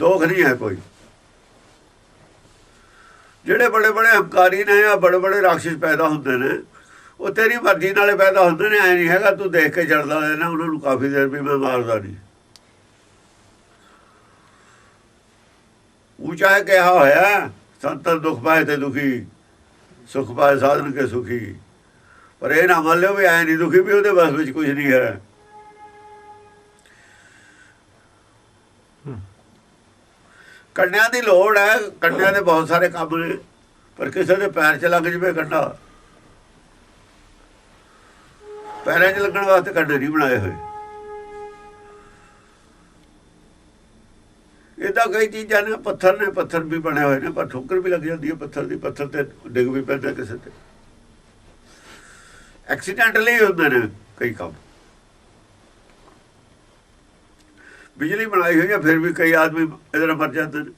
ਦੋਖ ਨਹੀਂ ਹੈ ਕੋਈ। ਜਿਹੜੇ ਬੜੇ ਬੜੇ ਹੰਕਾਰੀ ਨੇ ਆ ਬੜੇ ਬੜੇ ਰਾਖਸ਼ ਪੈਦਾ ਹੁੰਦੇ ਨੇ, ਉਹ ਤੇਰੀ ਮਰਜ਼ੀ ਨਾਲੇ ਪੈਦਾ ਹੁੰਦੇ ਨੇ, ਐ ਨਹੀਂ ਹੈਗਾ ਤੂੰ ਦੇਖ ਕੇ ਚੜਦਾ ਰਹਿਣਾ, ਉਹਨਾਂ ਨੂੰ ਕਾਫੀ ਦੇਰ ਵੀ ਮੈਂ ਮਾਰਦਾ ਨਹੀਂ। ਉੱਚਾ ਕਿਹਾ ਹੋਇਆ ਸੰਤਨ ਦੁੱਖ ਪਾਏ ਤੇ ਦੁਖੀ, ਸੁਖ ਪਾਏ ਸਾਧਨ ਕੇ ਸੁਖੀ, ਪਰ ਇਹ ਨਾ ਮੰਨ ਲਿਓ ਵੀ ਐ ਨਹੀਂ ਦੁਖੀ ਵੀ ਉਹਦੇ ਬਸ ਵਿੱਚ ਕੁਝ ਨਹੀਂ ਹੈ। ਕੰਡਿਆਂ ਦੀ ਲੋੜ ਹੈ ਕੰਡਿਆਂ ਦੇ ਬਹੁਤ ਸਾਰੇ ਕੰਮ ਨੇ, ਪਰ ਕਿਸੇ ਦੇ ਪੈਰ 'ਚ ਲੱਗ ਜਵੇ ਕੰਡਾ। ਪੈਰਾਂ 'ਚ ਲੱਗਣ ਵਾਸਤੇ ਕੰਡੇ ਨਹੀਂ ਬਣਾਏ ਹੋਏ। ਇਹਦਾ ਕਈ ਚੀਜ਼ਾਂ ਨੇ, ਪੱਥਰ ਨੇ, ਪੱਥਰ ਵੀ ਬਣੇ ਹੋਏ ਨੇ, ਪਰ ਠੋਕਰ ਵੀ ਲੱਗ ਜਾਂਦੀ ਹੈ, ਪੱਥਰ ਦੀ ਪੱਥਰ ਤੇ ਡਿੱਗ ਵੀ ਪੈਂਦਾ ਕਿਸੇ ਤੇ। ਐਕਸੀਡੈਂਟਲੀ ਹੁੰਦੇ ਨੇ ਕਈ ਕੰਮ। ਬਿਜਲੀ ਬਣਾਈ ਹੋਈ ਹੈ ਫਿਰ ਵੀ ਕਈ ਆਦਮੀ ਇਹਦੇ ਨਾਲ ਮਰ ਜਾਂਦੇ ਨੇ।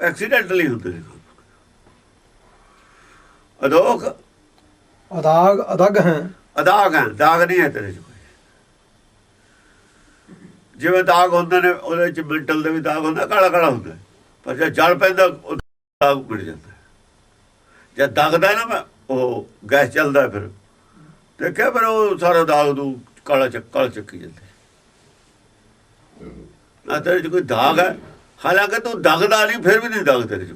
ਐਕਸੀਡੈਂਟਲੀ ਹੁੰਦੇ ਨੇ। ਅਦੋਖ। ਅਦਾਗ ਅਦਗ ਹੈ। ਅਦਾਗ ਹੈ ਦਾਗ ਨਹੀਂ ਹੈ ਤੇਰੇ 'ਚ ਜਿਵੇਂ ਦਾਗ ਹੁੰਦੇ ਨੇ ਉਹਦੇ 'ਚ ਮਿੰਟਲ ਦੇ ਵੀ ਦਾਗ ਹੁੰਦਾ ਕਾਲਾ ਕਾਲਾ ਹੁੰਦਾ। ਪਰ ਜੇ ਜਲ ਪੈਂਦਾ ਉਹ ਦਾਗ ਮਿਟ ਜਾਂਦਾ। ਜਦ ਦਗਦਾ ਨਾ ਉਹ ਗੈਸ ਚੱਲਦਾ ਫਿਰ। ਦੇਖਿਆ ਫਿਰ ਉਹ ਸਾਰਾ ਦਾਗ ਨੂੰ ਕਾਲਾ ਚੱਕ ਕਾਲਾ ਚੱਕੀ ਜਾਂਦਾ। ਤੇਰੇ 'ਚ ਕੋਈ ਦਾਗ ਹੈ? ਹਾਲਾਂਕਿ ਤੂੰ ਦਗਦਾ ਨਹੀਂ ਫਿਰ ਵੀ ਨਹੀਂ ਦਾਗ ਤੇਰੇ 'ਚ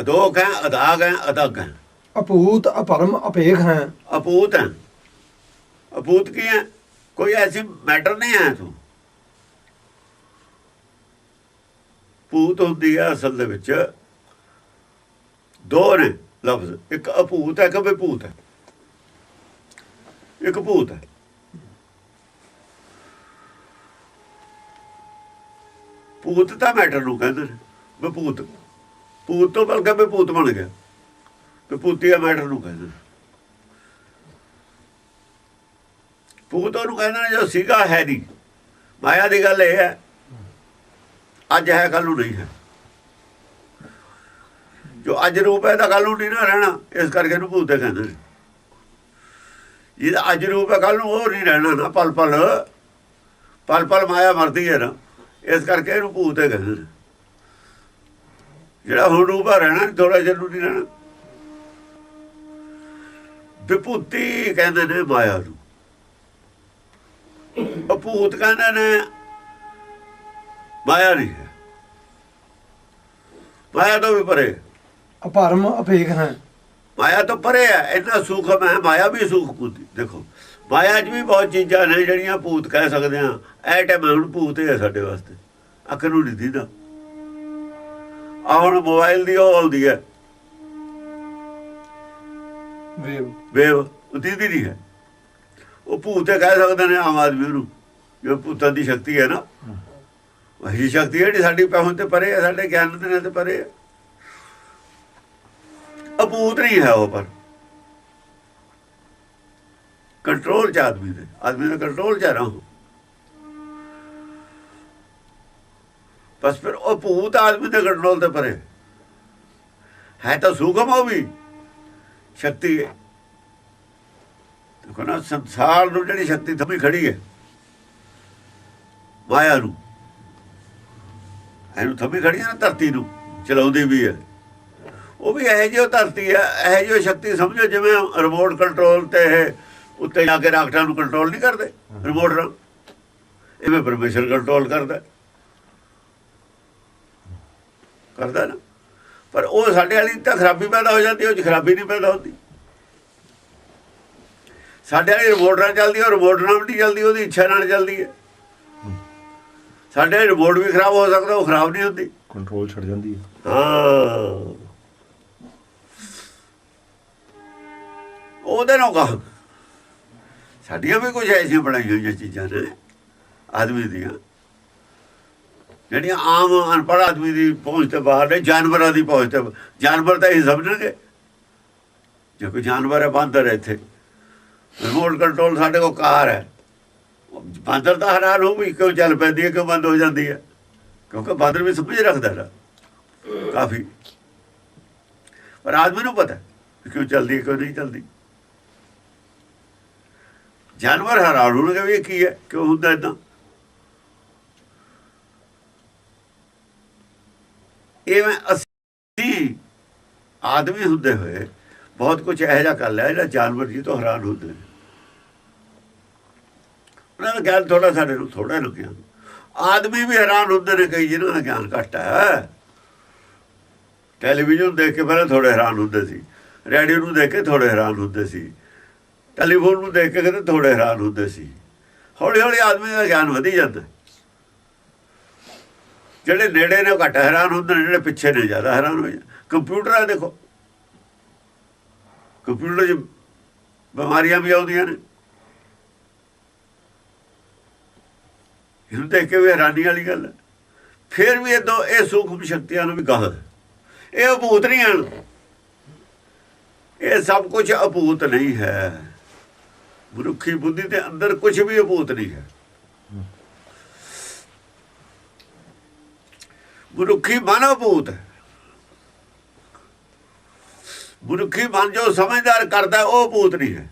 ਅਦੋਖ ਹੈ ਅਦਾਗ ਹੈ ਅਦਗ ਹੈ। ਅਪੂਤ ਅਪਰਮ ਅਪੇਖ ਹੈ। ਅਪੂਤ ਹੈ। ਅਪੂਤ ਕੀ ਹੈ? ਕੋਈ ਐਸੀ ਮੈਟਰ ਨਹੀਂ ਹੈ ਤੂੰ ਪੂਤ ਹੁੰਦੀ ਹੈ ਅਸਲ ਦੇ ਵਿੱਚ। ਦੋ ਨੇ ਲਫ਼ਜ਼। ਇੱਕ ਅਪੂਤ ਹੈ ਕਿ ਵਿਭੂਤ ਹੈ। ਇੱਕ ਭੂਤ ਹੈ। ਭੂਤ ਤਾਂ ਮੈਟਰ ਨੂੰ ਕਹਿੰਦੇ ਨੇ ਵਿਭੂਤ ਭੂਤ। ਤੋਂ ਬਲਕਿ ਵਿਭੂਤ ਬਣ ਗਿਆ। ਵਿਭੂਤੀ ਮੈਟਰ ਨੂੰ ਕਹਿੰਦੇ ਨੇ। ਭੂਤ ਉਹਨੂੰ ਕਹਿੰਦੇ ਨੇ ਜੋ ਸੀਗਾ ਹੈ ਨਹੀਂ। ਮਾਇਆ ਦੀ ਗੱਲ ਇਹ ਹੈ, ਅੱਜ ਹੈ ਕੱਲ ਨੂੰ ਨਹੀਂ ਹੈ। ਜੋ ਅੱਜ ਰੂਪ ਹੈ, ਤਾਂ ਕੱਲ ਨੂੰ ਨਹੀਂ ਨਾ ਰਹਿਣਾ। ਇਸ ਕਰਕੇ ਇਹਨੂੰ ਭੂਤ ਕਹਿੰਦੇ ਨੇ। ਜਿਹਦਾ ਅੱਜ ਰੂਪ ਹੈ ਕੱਲ ਨੂੰ ਉਹ ਨਹੀਂ ਰਹਿਣਾ ਨਾ, ਪਲ ਪਲ। ਪਲ ਪਲ ਮਾਇਆ ਮਰਦੀ ਹੈ ਨਾ। ਇਸ ਕਰਕੇ ਇਹਨੂੰ ਭੂਤ ਕਹਿੰਦੇ ਨੇ। ਜਿਹੜਾ ਹੁਣ ਰੂਪ ਹੈ ਰਹਿਣਾ ਥੋੜਾ ਜਿਹਾ ਨੂੰ ਨਹੀਂ ਰਹਿਣਾ। ਵਿਭੂਤੀ ਕਹਿੰਦੇ ਨੇ ਮਾਇਆ ਨੂੰ। ਅਪੂਤ ਕਹਿੰਦੇ ਨੇ, ਮਾਇਆ ਨਹੀਂ ਹੈ। ਮਾਇਆ ਤੋਂ ਵੀ ਪਰੇ। ਅਪਰਮ ਅਪੇਖ ਹੈ। ਮਾਇਆ ਤੋਂ ਪਰੇ ਹੈ ਇੰਨਾ ਸੂਖਮ ਹੈ। ਮਾਇਆ ਵੀ ਸੂਖ ਪੂਤੀ। ਦੇਖੋ ਮਾਇਆ 'ਚ ਵੀ ਬਹੁਤ ਚੀਜ਼ਾਂ ਨੇ ਜਿਹੜੀਆਂ ਭੂਤ ਕਹਿ ਸਕਦੇ ਆ ਐ ਟਾਈਮ ਹੁਣ ਭੂਤ ਹੈ ਸਾਡੇ ਵਾਸਤੇ। ਅੱਖ ਨੂੰ ਨਹੀਂ ਦੀਦਾ। ਆ ਹੁਣ ਮੋਬਾਈਲ ਦੀ ਉਹ ਆਉਂਦੀ ਹੈ। ਵੇਵ। ਵੇਵ ਉਹ ਦੀਦੀ ਨਹੀਂ ਹੈ। ਉਹ ਭੂਤ ਹੈ ਕਹਿ ਸਕਦੇ ਨੇ ਆਮ ਆਦਮੀ ਨੂੰ ਜੋ ਭੂਤਾਂ ਦੀ ਸ਼ਕਤੀ ਹੈ ਨਾ। ਵਹੀ ਸ਼ਕਤੀ ਹੈ ਜਿਹੜੀ ਸਾਡੀ ਪਹੁੰਚ ਤੇ ਪਰੇ ਹੈ ਸਾਡੇ ਗਿਆਨ ਦੇ ਨਾਲ ਤੇ ਪਰੇ ਹੈ। ਅਭੂਤ ਨਹੀਂ ਹੈ ਉਹ ਪਰ। ਕੰਟਰੋਲ ਚ ਆਦਮੀ ਦੇ। ਆਦਮੀ ਦੇ ਕੰਟਰੋਲ ਚ ਰਹਾ ਬਸ ਫਿਰ ਉਹ ਭੂਤ ਆਦਮੀ ਦੇ ਕੰਟਰੋਲ ਤੇ ਪਰੇ। ਹੈ ਤਾਂ ਸੂਖਮ ਉਹ ਵੀ। ਸ਼ਕਤੀ ਹੈ। ਦੇਖੋ ਨਾ, ਸੰਸਾਰ ਨੂੰ ਜਿਹੜੀ ਸ਼ਕਤੀ ਥਮੀ ਖੜੀ ਹੈ, ਮਾਇਆ ਨੂੰ। ਇਹਨੂੰ ਥਮੀ ਖੜੀ ਹੈ ਨਾ, ਧਰਤੀ ਨੂੰ। ਚਲਾਉਂਦੀ ਵੀ ਹੈ। ਉਹ ਵੀ ਇਹ ਜਿਹੀ ਧਰਤੀ ਹੈ ਇਹ ਜਿਹੀ ਸ਼ਕਤੀ ਸਮਝੋ ਜਿਵੇਂ ਰਿਮੋਟ ਕੰਟਰੋਲ ਤੇ ਉੱਤੇ ਜਾ ਕੇ ਰਾਕਟਾਂ ਨੂੰ ਕੰਟਰੋਲ ਨਹੀਂ ਕਰਦੇ ਰਿਮੋਟ ਨਾਲ ਇਵੇਂ ਪਰਮੇਸ਼ਰ ਕੰਟਰੋਲ ਕਰਦਾ। ਕਰਦਾ ਨਾ। ਪਰ ਉਹ ਸਾਡੇ ਵਾਲੀ ਤਾਂ ਖਰਾਬੀ ਪੈਦਾ ਹੋ ਜਾਂਦੀ ਉਹ ਚ ਖਰਾਬੀ ਨਹੀਂ ਪੈਦਾ ਹੁੰਦੀ। ਸਾਡੇ ਵਾਲੀ ਰਿਮੋਟ ਨਾਲ ਚੱਲਦੀ ਉਹ ਰਿਮੋਟ ਨਾਲ ਵੀ ਨਹੀਂ ਚੱਲਦੀ ਉਹਦੀ ਇੱਛਾ ਨਾਲ ਚੱਲਦੀ ਹੈ। ਸਾਡੇ ਰਿਮੋਟ ਵੀ ਖਰਾਬ ਹੋ ਸਕਦਾ ਉਹ ਖਰਾਬ ਨਹੀਂ ਹੁੰਦੀ। ਕੰਟਰੋਲ ਛੱਡ ਜਾਂਦੀ ਹੈ। ਹਾਂ। ਉਹਦੇ ਨੂੰ ਕਹ ਸਾਡੀਆਂ ਵੀ ਕੁਝ ਐਸੀਆਂ ਬਣਾਈਆਂ ਹੋਈਆਂ ਚੀਜ਼ਾਂ ਨੇ, ਆਦਮੀ ਦੀਆਂ। ਜਿਹੜੀਆਂ ਆਮ ਅਨਪੜ੍ਹ ਆਦਮੀ ਦੀ ਪਹੁੰਚ 'ਤੇ ਬਾਹਰ ਨੇ, ਜਾਨਵਰਾਂ ਦੀ ਪਹੁੰਚ ਤੇ ਜਾਨਵਰ ਤਾਂ ਇਹ ਸਮਝਣਗੇ। ਜੇ ਕੋਈ ਜਾਨਵਰ ਹੈ, ਬਾਂਦਰ ਹੈ ਇੱਥੇ। ਰਿਮੋਟ ਕੰਟਰੋਲ ਸਾਡੇ ਕੋਲ ਕਾਰ ਹੈ। ਬਾਂਦਰ ਤਾਂ ਹੈਰਾਨ ਹੋ ਵੀ ਕਿਉਂ ਚੱਲ ਪੈਂਦੀ ਹੈ, ਕਿਉਂ ਬੰਦ ਹੋ ਜਾਂਦੀ ਹੈ। ਕਿਉਂਕਿ ਬਾਂਦਰ ਵੀ ਸਮਝ ਰੱਖਦਾ ਨਾ, ਕਾਫੀ। ਪਰ ਆਦਮੀ ਨੂੰ ਪਤਾ ਕਿਉਂ ਚੱਲਦੀ ਹੈ, ਕਿਉਂ ਨਹੀਂ ਚੱਲਦੀ। ਜਾਨਵਰ ਹੈਰਾਨ ਹੋਣਗੇ ਵੀ ਇਹ ਕੀ ਹੈ, ਕਿਉਂ ਹੁੰਦਾ ਇਦਾਂ ਇਵੇਂ ਅਸੀਂ ਆਦਮੀ ਹੁੰਦੇ ਹੋਏ ਬਹੁਤ ਕੁਝ ਇਹੋ ਜਿਹਾ ਕਰ ਲਿਆ, ਜਿਹੜਾ ਜਾਨਵਰ ਜੀ ਤੋਂ ਹੈਰਾਨ ਹੁੰਦੇ ਨੇ। ਉਹਨਾਂ ਦਾ ਗਿਆਨ ਥੋੜਾ ਸਾਡੇ ਨੂੰ ਥੋੜਾ ਲੁਕਿਆ ਆਦਮੀ ਵੀ ਹੈਰਾਨ ਹੁੰਦੇ ਨੇ, ਕਈ ਜਿਹਨਾਂ ਦਾ ਗਿਆਨ ਘੱਟ ਹੈ। ਟੈਲੀਵਿਜ਼ਨ ਦੇਖ ਕੇ ਪਹਿਲਾਂ ਥੋੜੇ ਹੈਰਾਨ ਹੁੰਦੇ ਸੀ, ਰੇਡੀਓ ਨੂੰ ਦੇਖ ਕੇ ਥੋੜੇ ਹੈਰਾਨ ਹੁੰਦੇ ਸੀ। ਟੈਲੀਫੋਨ ਨੂੰ ਦੇਖ ਕੇ ਕਹਿੰਦੇ ਥੋੜੇ ਹੈਰਾਨ ਹੁੰਦੇ ਸੀ। ਹੌਲੀ ਹੌਲੀ ਆਦਮੀ ਦਾ ਗਿਆਨ ਵਧੀ ਜਾਂਦਾ। ਜਿਹੜੇ ਨੇੜੇ ਨੇ ਉਹ ਘੱਟ ਹੈਰਾਨ ਹੁੰਦੇ ਨੇ, ਜਿਹੜੇ ਪਿੱਛੇ ਨੇ ਜ਼ਿਆਦਾ ਹੈਰਾਨ ਹੋ ਜਾਂਦੇ। ਕੰਪਿਊਟਰ ਆ ਦੇਖੋ। ਕੰਪਿਊਟਰ 'ਚ ਬਿਮਾਰੀਆਂ ਵੀ ਆਉਂਦੀਆਂ ਨੇ। ਇਹਨੂੰ ਦੇਖ ਕੇ ਵੀ ਹੈਰਾਨੀ ਵਾਲੀ ਗੱਲ ਹੈ। ਫਿਰ ਵੀ ਇਹ ਦੋ, ਇਹ ਸੂਖਮ ਸ਼ਕਤੀਆਂ ਨੂੰ ਵੀ ਗਾਹ ਇਹ ਅਭੂਤ ਨਹੀਂ ਹਨ। ਇਹ ਸਭ ਕੁਝ ਅਭੂਤ ਨਹੀਂ ਹੈ। ਮਨੁੱਖੀ ਬੁੱਧੀ ਦੇ ਅੰਦਰ ਕੁਝ ਵੀ ਅਭੂਤ ਨਹੀਂ ਹੈ। ਮਨੁੱਖੀ ਮਨ ਅਭੂਤ ਹੈ। ਮਨੁੱਖੀ ਮਨ ਜੋ ਸਮਝਦਾਰ ਕਰਦਾ ਉਹ ਭੂਤ ਨਹੀਂ ਹੈ।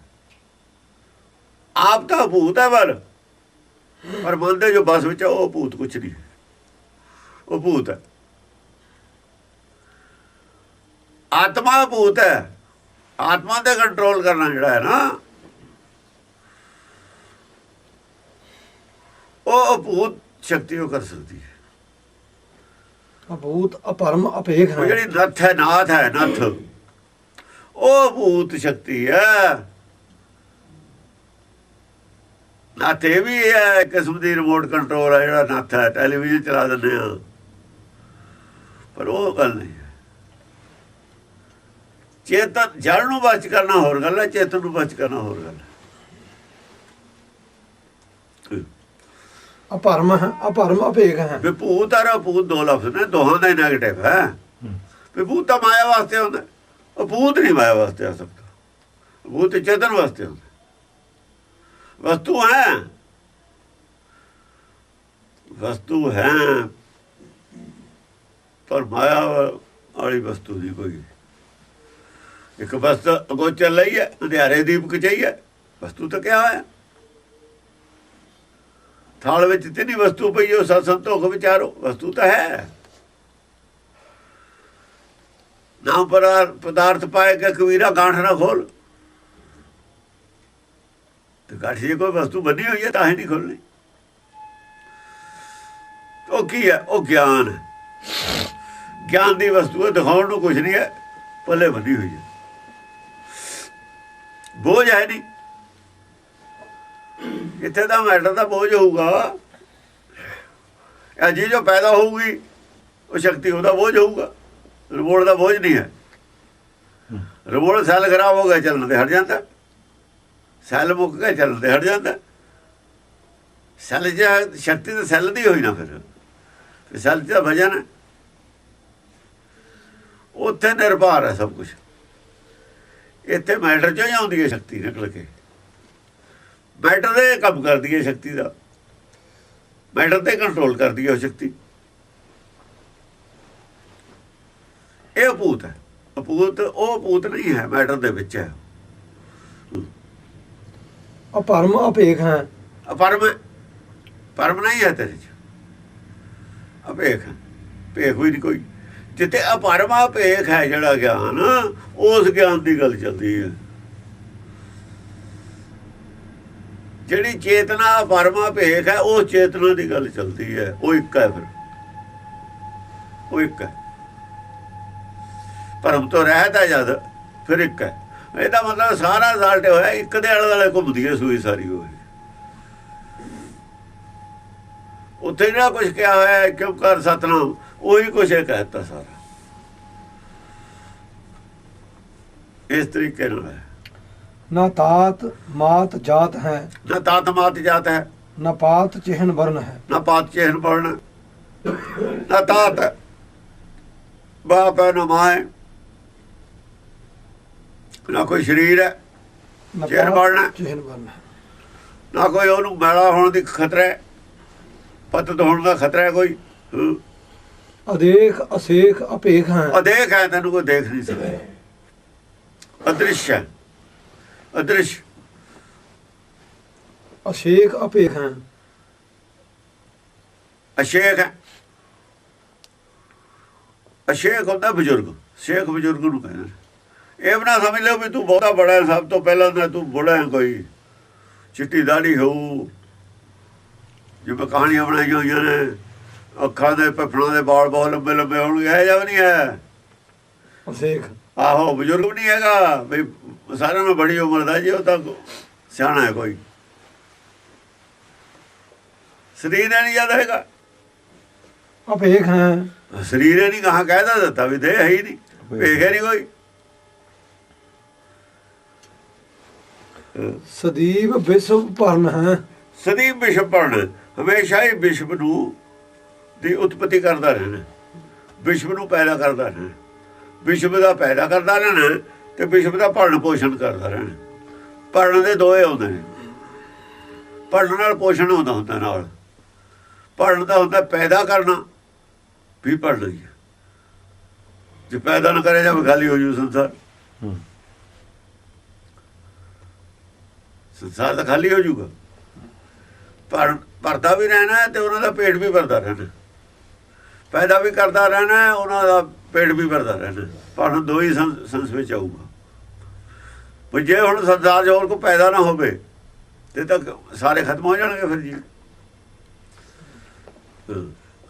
ਆਪ ਤਾਂ ਭੂਤ ਹੈ ਪਰ ਪਰ ਮਨ ਦੇ ਜੋ ਬਸ ਵਿੱਚ ਉਹ ਭੂਤ ਕੁਛ ਨਹੀਂ ਹੈ। ਉਹ ਭੂਤ ਹੈ। ਆਤਮਾ ਭੂਤ ਹੈ। ਆਤਮਾ ਤੇ ਕੰਟਰੋਲ ਕਰਨਾ ਜਿਹੜਾ ਹੈ ਨਾ ਉਹ ਭੂਤ ਸ਼ਕਤੀ ਉਹ ਕਰ ਸਕਦੀ ਹੈ। ਅਭੂਤ ਅਪਰਮ ਅਪੇਖ ਹੈ। ਜਿਹੜੀ ਨੱਥ ਹੈ ਨਾਥ ਹੈ ਨੱਥ। ਉਹ ਭੂਤ ਸ਼ਕਤੀ ਹੈ। ਨੱਥ ਇਹ ਵੀ ਹੈ ਕਿਸਮ ਦੀ ਰਿਮੋਟ ਕੰਟਰੋਲ ਹੈ ਜਿਹੜਾ ਨੱਥ ਹੈ ਟੈਲੀਵਿਜ਼ਨ ਚਲਾ ਦਿੰਦੇ ਆ ਪਰ ਉਹ ਗੱਲ ਨਹੀਂ ਹੈ। ਚੇਤਨ ਜੜ ਨੂੰ ਬਚ ਕਰਨਾ ਹੋਰ ਗੱਲ ਹੈ ਚੇਤਨ ਨੂੰ ਬਚ ਕਰਨਾ ਹੋਰ ਗੱਲ ਹੈ। ਅਪਰਮ ਹੈ, ਅਪਰਮ ਅਪੇਖ ਹੈ। ਵੀ ਔਰ ਅਭੂਤ ਦੋ ਲਫ਼ਜ਼ ਨੇ, ਦੋਹਾਂ ਦਾ ਹੀ ਨੈਗੇਟਿਵ ਹੈ। ਵੀ ਤਾਂ ਮਾਇਆ ਵਾਸਤੇ ਹੁੰਦਾ ਅਭੂਤ ਨਹੀਂ ਮਾਇਆ ਵਾਸਤੇ ਆ ਸਕਦਾ। ਭੂਤ ਚੇਤਨ ਵਾਸਤੇ ਹੁੰਦਾ ਵਸਤੂ ਹੈ। ਵਸਤੂ ਹੈ। ਪਰ ਮਾਇਆ ਵਾਲੀ ਵਸਤੂ ਦੀ ਕੋਈ। ਇੱਕ ਵਸਤ ਅਗੋਚਰ ਚੱਲ ਹੈ ਅੰਧਿਆਰੇ ਦੀਪਕ ਚਾਹੀਏ ਵਸਤੂ ਤਾਂ ਕਿਹਾ ਹੋਇਆ। ਥਾਲ ਵਿੱਚ ਤਿੰਨੀ ਵਸਤੂ ਪਈ ਉਹ ਸਤ ਸੰਤੋਖ ਵਿਚਾਰੋ, ਵਸਤੂ ਤਾਂ ਹੈ। ਨਾ ਪਰ, ਪਦਾਰਥ ਕੇ ਕਬੀਰਾ ਗਾਂਠ ਨਾ ਖੋਲ। ਤੇ ਗਾਂਠ ਜੇ ਕੋਈ ਵਸਤੂ ਬੰਨੀ ਹੋਈ ਹੈ ਤਾਂ ਹੀ ਨਹੀਂ ਖੋਲਣੀ। ਉਹ ਕੀ ਹੈ? ਉਹ ਗਿਆਨ। ਗਿਆਨ ਦੀ ਵਸਤੂ ਹੈ, ਦਿਖਾਉਣ ਨੂੰ ਕੁਝ ਨਹੀਂ ਹੈ, ਪੱਲੇ ਬੰਨੀ ਹੋਈ ਹੈ। ਬੋਝ ਹੈ ਨਹੀਂ। ਇੱਥੇ ਤਾਂ ਮੈਟਰ ਦਾ ਬੋਝ ਹੋਊਗਾ। ਇਹ ਜੀ ਜੋ ਪੈਦਾ ਹੋਊਗੀ, ਉਹ ਸ਼ਕਤੀ ਉਹਦਾ ਬੋਝ ਹੋਊਗਾ। ਰਿਮੋਟ ਦਾ ਬੋਝ ਨਹੀਂ ਹੈ। ਰਿਮੋਟ ਸੈੱਲ ਖਰਾਬ ਹੋ ਗਿਆ, ਚੱਲਣ ਤੇ ਹਟ ਜਾਂਦਾ। ਸੈੱਲ ਮੁੱਕ ਗਿਆ, ਚੱਲਣ ਤੇ ਹਟ ਜਾਂਦਾ। ਸੈੱਲ ਜੇ ਸ਼ਕਤੀ ਤਾਂ ਸੈੱਲ ਦੀ ਹੋਈ ਨਾ ਫਿਰ। ਫਿਰ ਸੈੱਲ ਦਾ ਵਜਨ ਹੈ। ਉੱਥੇ ਨਿਰਭਰ ਹੈ ਸਭ ਕੁਝ ਇੱਥੇ ਮੈਟਰ ਚੋਂ ਹੀ ਆਉਂਦੀ ਹੈ ਸ਼ਕਤੀ ਨਿਕਲ ਕੇ। ਮੈਟਰ ਦੇ ਕੰਮ ਕਰਦੀ ਹੈ ਸ਼ਕਤੀ ਦਾ। ਮੈਟਰ ਤੇ ਕੰਟਰੋਲ ਕਰਦੀ ਹੈ ਉਹ ਸ਼ਕਤੀ। ਇਹ ਭੂਤ ਹੈ। ਭੂਤ ਉਹ ਭੂਤ ਨਹੀਂ ਹੈ ਮੈਟਰ ਦੇ ਵਿੱਚ ਹੈ। ਅਪਰਮ ਅਪੇਖ ਹੈ। ਪਰਮ ਪਰਮ ਨਹੀਂ ਹੈ ਤੇਰੇ ਚ। ਅਪੇਖ ਹੈ। ਭੇਖ ਵੀ ਨਹੀਂ ਕੋਈ। ਜਿੱਤੇ ਅਪਰਮਾ ਭੇਖ ਹੈ ਜਿਹੜਾ ਗਿਆਨ ਉਸ ਗਿਆਨ ਦੀ ਗੱਲ ਚੱਲਦੀ ਹੈ। ਜਿਹੜੀ ਚੇਤਨਾ ਪਰਮਾ ਭੇਖ ਹੈ, ਉਹ ਚੇਤਨਾ ਦੀ ਗੱਲ ਚੱਲਦੀ ਹੈ। ਉਹ ਇੱਕ ਹੈ ਫਿਰ। ਉਹ ਇੱਕ ਹੈ। ਪਰਮ ਤੋਂ ਰਹਿਤ ਜਦ, ਫਿਰ ਇੱਕ ਹੈ। ਇਹਦਾ ਮਤਲਬ ਸਾਰਾ ਰਿਜ਼ਲਟ ਹੋਇਆ, ਇੱਕ ਦੇ ਆਲੇ ਦੁਆਲੇ ਘੁੰਮਦੀ ਹੈ, ਸੂਈ ਸਾਰੀ ਹੋਈ। ਉੱਥੇ ਜਿਹੜਾ ਕੁਝ ਕਿਹਾ ਹੋਇਆ ਹੈ, ਕਿਉਂ ਕਰ ਸਤਨਾਮ, ਉਹੀ ਕੁਝ ਇਹ ਕਹਿਤਾ ਸਾਰਾ। ਇਸ ਤਰੀਕੇ ਨਾਲ ਨਾ ਤਾਤ ਮਾਤ ਜਾਤ ਹੈ। ਨਾ ਤਾਤ ਮਾਤ ਜਾਤ ਹੈ। ਨਾ ਪਾਤ ਚਿਹਨ ਵਰਨ ਹੈ। ਨਾ ਪਾਤ ਚਿਹਨ ਪੜਨਾ ਨਾ ਤਾਤ। ਬਾਪ ਹੈ ਨਾ ਮਾਂ ਨਾ ਕੋਈ ਸਰੀਰ ਹੈ ਚਿਹਨ ਵਰਨ। ਚਿਹਨ ਵਰਨ ਨਾ ਕੋਈ ਉਹਨੂੰ ਮੈਲਾ ਹੋਣ ਦੀ ਖਤਰਾ ਹੈ। ਪਤਤ ਹੋਣ ਦਾ ਖਤਰਾ ਹੈ ਕੋਈ। ਅਦੇਖ ਅਸੇਖ ਅਪੇਖ ਹੈ। ਅਦੇਖ ਹੈ ਤੈਨੂੰ ਕੋਈ ਦੇਖ ਨਹੀਂ ਸਕਦਾ। ਅਦ੍ਰਿਸ਼ ਹੈ। ਅਦ੍ਰਿਸ਼। ਅਸ਼ੇਖ ਅਪੇਖ ਹੈ। ਅਸ਼ੇਖ ਹੈ। ਅਸ਼ੇਖ ਹੁੰਦਾ ਬਜ਼ੁਰਗ। ਸ਼ੇਖ ਬਜ਼ੁਰਗ ਨੂੰ ਕਹਿੰਦੇ ਇਹ ਨਾ ਸਮਝ ਲਓ ਵੀ ਤੂੰ ਬਹੁਤਾ ਬੜਾ ਹੈ ਸਭ ਤੋਂ ਪਹਿਲਾਂ ਤਾਂ ਤੂੰ ਬੁੜਾ ਹੈ ਕੋਈ। ਚਿੱਟੀ ਦਾੜੀ ਹੋਊ। ਜਿਵੇਂ ਕਹਾਣੀਆਂ ਬਣਾਈਆਂ ਹੋਈਆਂ ਨੇ ਅੱਖਾਂ ਦੇ ਪਫੜਾਂ ਦੇ ਵਾਲ ਬਹੁਤ ਲੰਬੇ ਲੰਬੇ ਹੋਣਗੇ ਇਹ ਵੀ ਨਹੀਂ ਹੈ। ਅਸ਼ੇਖ ਆਹੋ ਬਜ਼ੁਰਗ ਨਹੀਂ ਹੈਗਾ ਵੀ ਸਾਰਿਆਂ ਨੂੰ ਬੜੀ ਉਮਰ ਦਾ ਜੀ ਉਹ ਤਾਂ ਸਿਆਣਾ ਹੈ ਕੋਈ। ਸਰੀਰ ਨਹੀਂ ਯਾਦ ਹੈਗਾ। ਅਪੇਖ ਹੈ ਸਰੀਰ ਨਹੀਂ ਕਹਾ ਕਹਿਦਾ ਦਿੱਤਾ ਵੀ ਦੇ ਹੈ ਹੀ ਨਹੀਂ। ਵੇਖੇ। ਨਹੀਂ ਕੋਈ। ਸਦੀਵ ਵਿਸ਼ਵ ਭਰਨ ਹੈ। ਸਦੀ ਵਿਸ਼ਵ ਪੜਨ ਹਮੇਸ਼ਾ ਹੀ ਵਿਸ਼ਵ ਨੂੰ ਦੀ ਉਤਪਤੀ ਕਰਦਾ ਰਹਿਣਾ। ਵਿਸ਼ਵ ਨੂੰ ਪੈਦਾ ਕਰਦਾ ਰਹਿਣਾ। ਵਿਸ਼ਵ ਦਾ ਪੈਦਾ ਕਰਦਾ ਰਹਿਣਾ। ਤੇ ਵਿਸ਼ਵ ਦਾ ਭਰਨ ਪੋਸ਼ਣ ਕਰਦਾ ਰਹਿਣਾ। ਭਰਨ ਦੇ ਦੋਏ ਹੁੰਦੇ ਨੇ। ਭਰਨ ਨਾਲ ਪੋਸ਼ਣ ਹੁੰਦਾ ਹੁੰਦਾ ਨਾਲ। ਭਰਨ ਦਾ ਹੁੰਦਾ ਪੈਦਾ ਕਰਨਾ ਵੀ ਭਰਨਾ ਹੈ ਜੇ ਪੈਦਾ ਨਾ ਕਰੇ ਜਾਵੇ ਖਾਲੀ ਹੋ ਜੂ ਸੰਸਾਰ। ਸੰਸਾਰ ਤਾਂ ਖਾਲੀ ਹੋ ਜਾਊਗਾ ਪਰ ਭਰਦਾ ਵੀ ਰਹਿਣਾ ਤੇ ਉਹਨਾਂ ਦਾ ਪੇਟ ਵੀ ਭਰਦਾ ਰਹਿਣਾ ਪੈਦਾ ਵੀ ਕਰਦਾ ਰਹਿਣਾ ਉਹਨਾਂ ਦਾ ਪੇਟ ਵੀ ਭਰਦਾ ਰਹਿਣਾ ਪਰ ਦੋ ਹੀ ਸੰਸ ਵਿੱਚ ਆਊਗਾ। ਪਰ ਜੇ ਹੁਣ 'ਚ ਹੋਰ ਕੋਈ ਪੈਦਾ ਨਾ ਹੋਵੇ ਤੇ ਤਾਂ ਸਾਰੇ ਖਤਮ ਹੋ ਜਾਣਗੇ ਫਿਰ ਜੀ।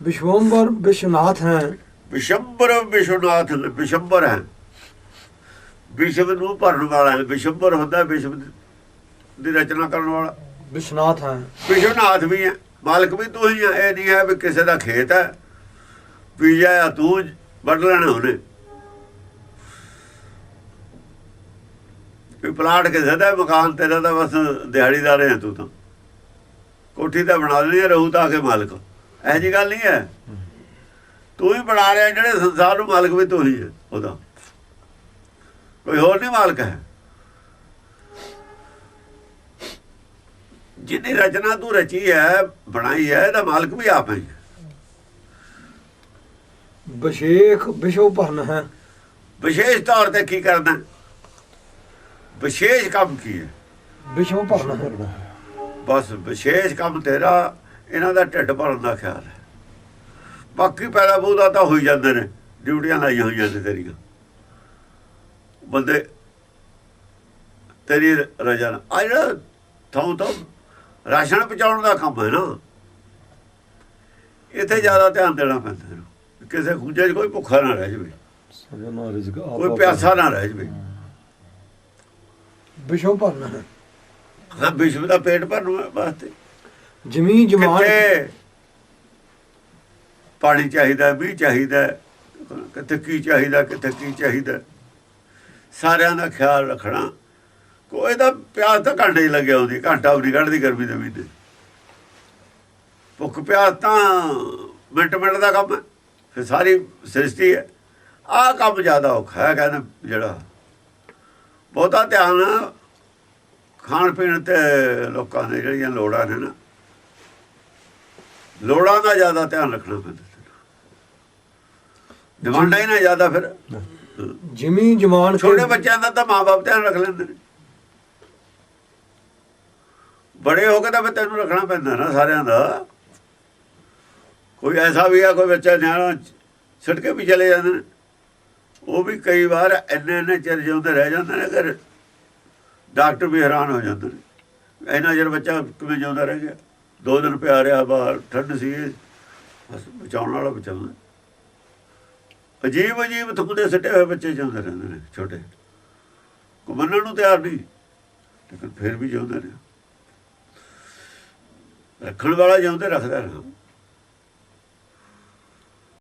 ਵਿਸ਼ਵੰਬਰ ਵਿਸ਼ਵਨਾਥ ਹੈ। ਵਿਸ਼ੰਬਰ ਵਿਸ਼ਵਨਾਥ ਵਿਸ਼ੰਬਰ ਹੈ। ਵਿਸ਼ਵ ਨੂੰ ਭਰਨ ਵਾਲਾ ਹੈ। ਵਿਸ਼ੰਬਰ ਹੁੰਦਾ ਵਿਸ਼ਵ ਦੀ- ਰਚਨਾ ਕਰਨ ਵਾਲਾ। ਵਿਸ਼ਵਨਾਥ ਹੈ। ਵਿਸ਼ਵਨਾਥ ਵੀ ਹੈ। ਮਾਲਕ ਵੀ ਤੂੰ ਹੀ ਹੈ। ਇਹ ਨਹੀਂ ਹੈ ਵੀ ਕਿਸੇ ਦਾ ਖੇਤ ਹੈ। ਆ ਤੂੰ ਵੱਢ ਲੈਣਾ ਉਹਨੇ। ਵੀ ਪਲਾਟ ਕਿਸੇ ਦਾ ਮਕਾਨ ਤੇਰਾ ਤਾਂ ਬਸ ਦਿਹਾੜੀਦਾਰ ਹੈ ਤੂੰ ਤਾਂ। ਕੋਠੀ ਤਾਂ ਬਣਾ ਹੈ ਰਹੂ ਤਾਂ ਕੇ ਮਾਲਕ। ਇਹੋ ਜੀ ਗੱਲ ਨਹੀਂ ਹੈ। ਤੂੰ ਹੀ ਬਣਾ ਰਿਹਾ ਜਿਹੜੇ ਸੰਸਾਰ ਨੂੰ ਮਾਲਕ ਵੀ ਤੂੰ ਹੀ ਹੈ ਉਹਦਾ। ਕੋਈ ਹੋਰ ਨਹੀਂ ਮਾਲਕ ਹੈ। ਜਿੰਨੀ ਰਚਨਾ ਤੂੰ ਰਚੀ ਹੈ ਬਣਾਈ ਹੈ ਇਹਦਾ ਮਾਲਕ ਵੀ ਆਪ ਹੈ। ਵਿਸ਼ੇਖ ਵਿਸ਼ਵ ਭਰਨ ਹੈ। ਵਿਸ਼ੇਸ਼ ਤੌਰ ਤੇ ਕੀ ਕਰਦਾ ਵਿਸ਼ੇਸ਼ ਕੰਮ ਕੀ ਹੈ? ਵਿਸ਼ਵ ਭਰਨ ਹੈ। ਬਸ ਵਿਸ਼ੇਸ਼ ਕੰਮ ਤੇਰਾ ਇਹਨਾਂ ਦਾ ਢਿੱਡ ਭਰਨ ਦਾ ਖਿਆਲ ਹੈ। ਬਾਕੀ ਪੈਦਾ ਬੂਦਾ ਤਾਂ ਹੋਈ ਜਾਂਦੇ ਨੇ ਡਿਊਟੀਆਂ ਲਾਈਆਂ ਹੋਈਆਂ ਨੇ ਤੇਰੀਆਂ। ਬੰਦੇ ਤੇਰੀ ਰਜਾ ਆ ਜਿਹੜਾ ਥਾਂ ਤੋਂ ਰਾਸ਼ਨ ਪਹੁੰਚਾਉਣ ਦਾ ਕੰਮ ਹੈ ਨਾ ਇੱਥੇ ਜ਼ਿਆਦਾ ਧਿਆਨ ਦੇਣਾ ਪੈਂਦਾ। ਕਿਸੇ ਖੂਜੇ 'ਚ ਕੋਈ ਭੁੱਖਾ ਨਾ ਰਹਿ ਜਾਵੇ। ਕੋਈ ਪਿਆਸਾ ਨਾ ਰਹਿ ਜਾਵੇ। ਵਿਸ਼ਵ ਭਰਨ। ਹੈ ਹਾਂ ਵਿਸ਼ਵ ਦਾ ਪੇਟ ਭਰਨ ਵਾਸਤੇ। ਜ਼ਮੀਨ ਜਮਾਨ ਪਾਣੀ ਚਾਹੀਦਾ ਵੀ ਚਾਹੀਦਾ ਕਿੱਥੇ ਕੀ ਚਾਹੀਦਾ ਕਿੱਥੇ ਕੀ ਚਾਹੀਦਾ। ਸਾਰਿਆਂ ਦਾ ਖਿਆਲ ਰੱਖਣਾ। ਕੋਈ ਦਾ ਪਿਆਸ ਤਾਂ ਘੰਟੇ ਹੀ ਲੱਗਿਆ ਹੁੰਦੀ ਘੰਟਾ ਵੀ ਕੱਢਦੀ ਗਰਮੀ ਦੇ ਮਹੀਨੇ। ਭੁੱਖ ਪਿਆਸ ਤਾਂ ਮਿੰਟ ਮਿੰਟ ਦਾ ਕੰਮ ਹੈ ਫਿਰ ਸਾਰੀ ਸ੍ਰਿਸ਼ਟੀ ਹੈ। ਆਹ ਕੰਮ ਜ਼ਿਆਦਾ ਔਖਾ ਹੈ ਕਹਿੰਦੇ ਜਿਹੜਾ। ਬਹੁਤਾ ਧਿਆਨ ਖਾਣ ਪੀਣ ਤੇ ਲੋਕਾਂ ਦੇ ਜਿਹੜੀਆਂ ਲੋੜਾਂ ਨੇ ਨਾ ਲੋੜਾਂ ਦਾ ਜ਼ਿਆਦਾ ਧਿਆਨ ਰੱਖਣਾ ਪੈਂਦਾ ਡਿਮਾਂਡਾਂ ਹੀ ਨਾ ਜ਼ਿਆਦਾ ਫਿਰ। ਜ਼ਮੀਨ ਜਮਾਨ ਛੋਟੇ ਬੱਚਿਆਂ ਦਾ ਤਾਂ ਮਾਪੇ ਧਿਆਨ ਰੱਖ ਲੈਂਦੇ ਨੇ। ਬੜੇ ਹੋ ਕੇ ਤਾਂ ਫਿਰ ਤੈਨੂੰ ਰੱਖਣਾ ਪੈਂਦਾ ਨਾ ਸਾਰਿਆਂ ਦਾ। ਕੋਈ ਐਸਾ ਵੀ ਆ ਕੋਈ ਬੱਚਾ ਨਿਆਣਾ ਛੱਡ ਕੇ ਵੀ ਚਲੇ ਜਾਂਦੇ ਨੇ। ਉਹ ਵੀ ਕਈ ਵਾਰ ਇੰਨੇ ਇੰਨੇ ਚਿਰ ਜਿਉਂਦੇ ਰਹਿ ਜਾਂਦੇ ਨੇ ਕਿ ਡਾਕਟਰ ਵੀ ਹੈਰਾਨ ਹੋ ਜਾਂਦੇ ਨੇ। ਇੰਨਾ ਚਿਰ ਬੱਚਾ ਕਿਵੇਂ ਜਿਉਂਦਾ ਰਹਿ ਗਿਆ? ਦੋ ਦਿਨ ਪਿਆ ਰਿਹਾ ਬਾਹਰ ਠੰਡ ਸੀ। ਬਸ ਬਚਾਉਣ ਵਾਲਾ ਬਚਾਉਂਦਾ ਅਜੀਬ ਅਜੀਬ ਥੁੱਕਦੇ ਸੱਟੇ ਹੋਏ ਬੱਚੇ ਜਿਉਂਦੇ ਰਹਿੰਦੇ ਨੇ ਛੋਟੇ। ਕੋ ਮੰਨਣ ਨੂੰ ਤਿਆਰ ਨਹੀਂ, ਲੇਕਿਨ ਫਿਰ ਵੀ ਜਿਉਂਦੇ ਨੇ। ਰੱਖਣ ਵਾਲਾ ਜਿਉਂਦੇ, ਰੱਖਦਾ ਨਾ